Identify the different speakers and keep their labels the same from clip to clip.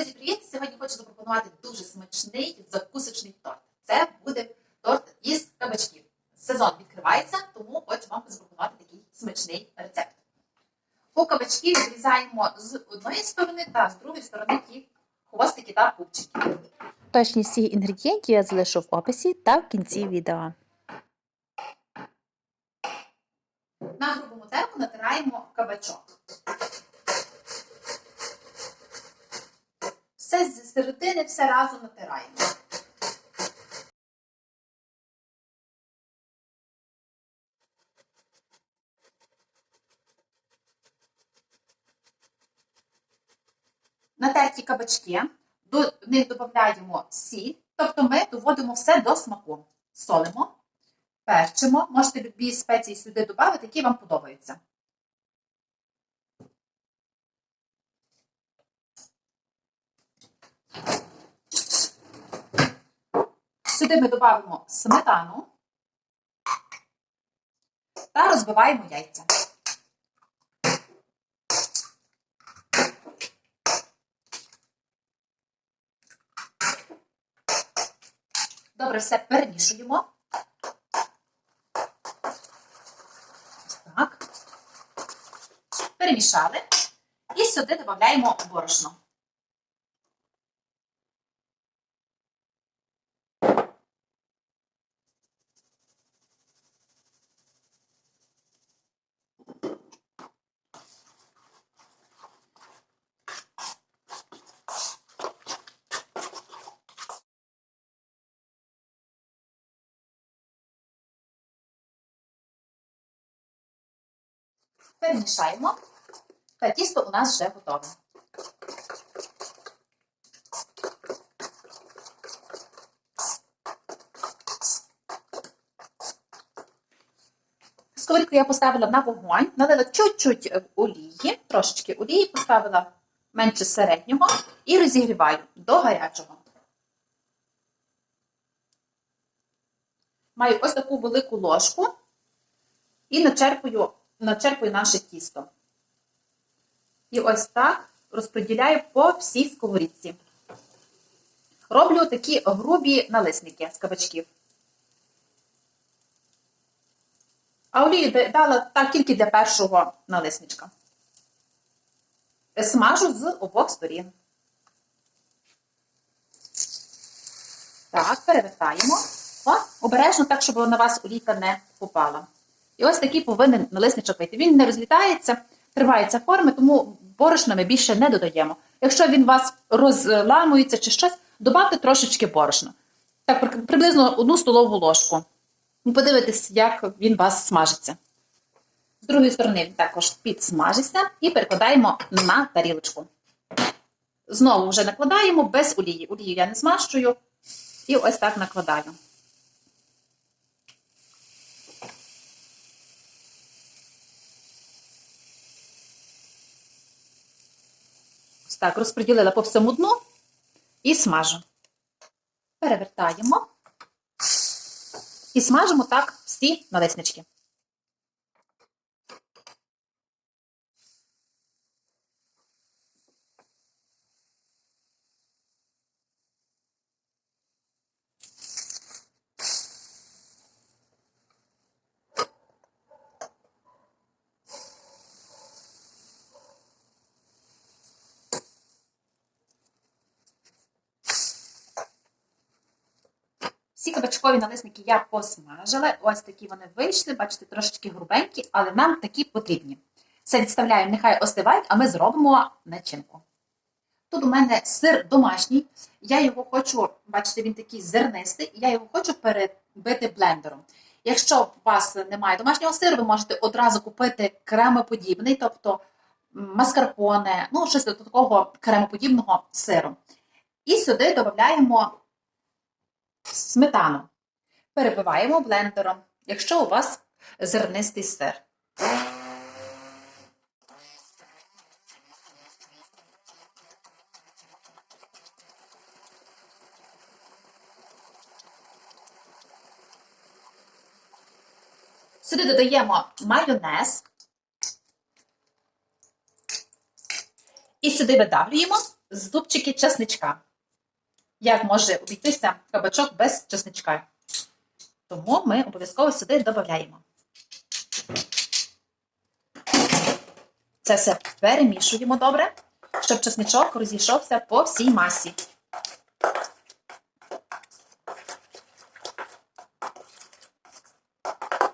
Speaker 1: Друзі, привіт! Сьогодні хочу запропонувати дуже смачний закусочний торт. Це буде торт із кабачків. Сезон відкривається, тому хочу вам запропонувати такий смачний рецепт. У кабачки відрізаємо з одної сторони та з другої сторони ті хвостики та пупчики.
Speaker 2: Точні всі інгредієнти я залишу в описі та в кінці відео.
Speaker 1: На грубому терку натираємо кабачок. Все з середини, все разом натираємо. Натерті кабачки, до них додаємо сіль, тобто ми доводимо все до смаку. Солимо, перчимо, можете любі спеції сюди додати, які вам подобаються. Сюди ми додамо сметану та розбиваємо яйця. Добре, все перемішуємо. Так. Перемішали. І сюди додаємо борошно. Перемішаємо. Та тісто у нас вже готове. Сковорідку я поставила на вогонь, налила чуть-чуть е, олії, трошечки олії, поставила менше середнього і розігріваю до гарячого. Маю ось таку велику ложку і начерпую, начерпую наше тісто. І ось так розподіляю по всій сковорідці. Роблю такі грубі налисники з кабачків. А олію дала так тільки для першого налисничка. Смажу з обох сторін. Так, перевертаємо. О, обережно так, щоб на вас олійка не попала. І ось такий повинен налисничок вийти. Він не розлітається, тривається форми, тому борошна ми більше не додаємо. Якщо він у вас розламується чи щось, додавте трошечки борошна. Так, приблизно одну столову ложку. І подивитись, як він у вас смажиться. З другої сторони він також підсмажиться і перекладаємо на тарілочку. Знову вже накладаємо без олії. Олію я не змащую. І ось так накладаю. Так, розподілила по всьому дну і смажу. Перевертаємо. І смажимо так всі налиснички. Всі кабачкові налисники я посмажила. Ось такі вони вийшли, бачите, трошечки грубенькі, але нам такі потрібні. Все відставляємо, нехай остивають, а ми зробимо начинку. Тут у мене сир домашній, я його хочу, бачите, він такий зернистий, я його хочу перебити блендером. Якщо у вас немає домашнього сиру, ви можете одразу купити кремоподібний, тобто маскарпоне, ну щось до такого кремоподібного сиру. І сюди додаємо сметану. Перебиваємо блендером, якщо у вас зернистий сир. Сюди додаємо майонез. І сюди видавлюємо зубчики чесничка. Як може обійтися кабачок без чесничка? Тому ми обов'язково сюди додаємо. Це все перемішуємо добре, щоб чесничок розійшовся по всій масі.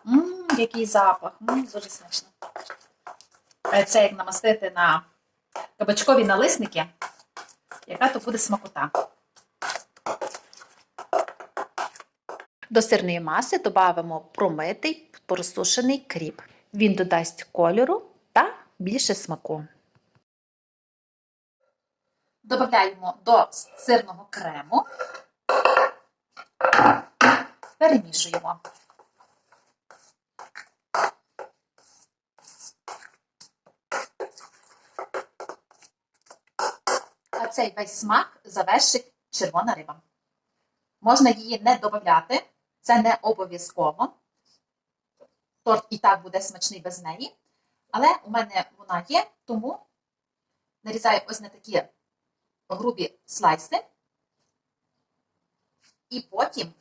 Speaker 1: Ммм, який запах. Ммм, дуже смачно. Е, Це як намастити на кабачкові налисники, яка то буде смакота.
Speaker 2: До сирної маси додамо промитий просушений кріп. Він додасть кольору та більше смаку.
Speaker 1: Додаємо до сирного крему, перемішуємо. А цей весь смак завершить червона риба. Можна її не додати, це не обов'язково. Торт і так буде смачний без неї. Але у мене вона є, тому нарізаю ось на такі грубі слайси. І потім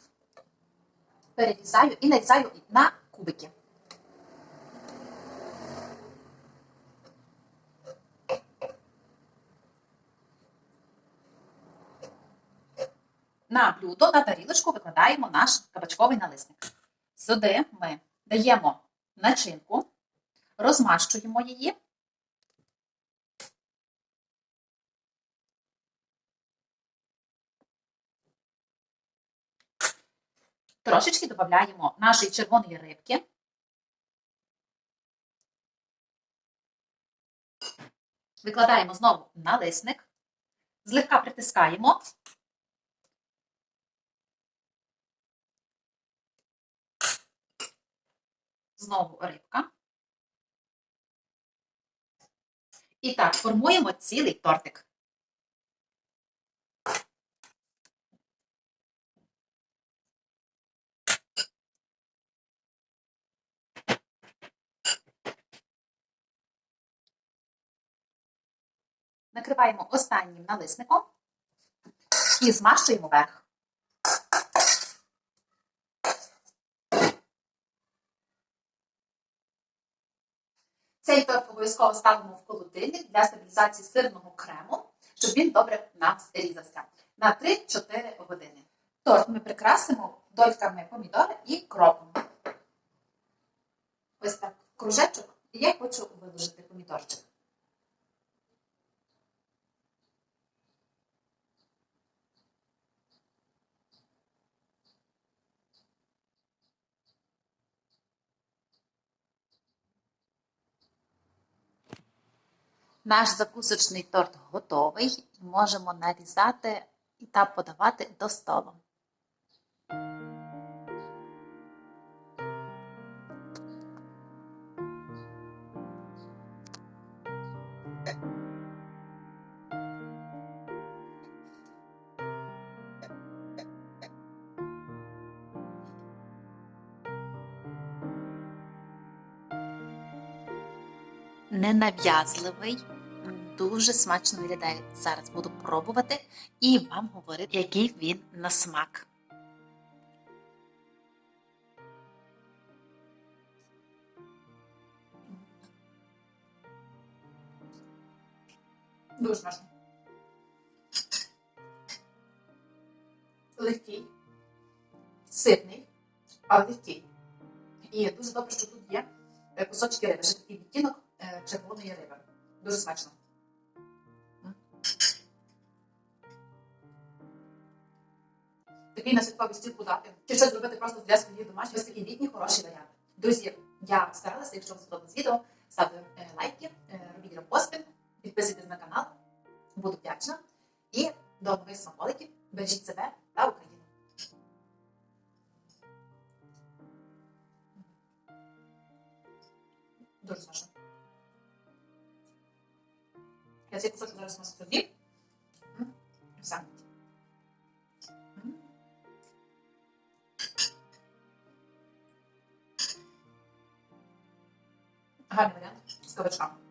Speaker 1: перерізаю і нарізаю на кубики. На блюдо, на тарілочку викладаємо наш кабачковий налисник. Сюди ми даємо начинку, розмащуємо її. Трошечки додаємо нашої червоної рибки. Викладаємо знову на лисник, злегка притискаємо. Знову рибка. І так, формуємо цілий тортик. Накриваємо останнім налисником і змащуємо верх. Цей торт обов'язково ставимо в холодильник для стабілізації сирного крему, щоб він добре нам різався на 3-4 години. Торт ми прикрасимо дольками помідора і кропом. Ось так кружечок, і я хочу виложити помідорчик.
Speaker 2: Наш закусочний торт готовий. Можемо нарізати та подавати до столу. Ненав'язливий, дуже смачно виглядає. Зараз буду пробувати і вам говорити, який він на смак.
Speaker 1: Дуже смачно. Легкий, ситний, але легкий. І дуже добре, що тут є е, кусочки риби, ще такий відтінок е, червоної риби. Дуже смачно. Такий на святковий стіл подати. Чи щось зробити просто для своїх домашніх. Ось такий літній хороший варіант. Друзі, я старалася, якщо вам сподобалось відео, ставте е, лайки, е, робіть репости, підписуйтесь на канал. Буду вдячна. І до нових смаколиків. Бережіть себе та Україну. Дуже смачно. Я цей кусочок зараз масу тоді. Гарний варіант з кабачками.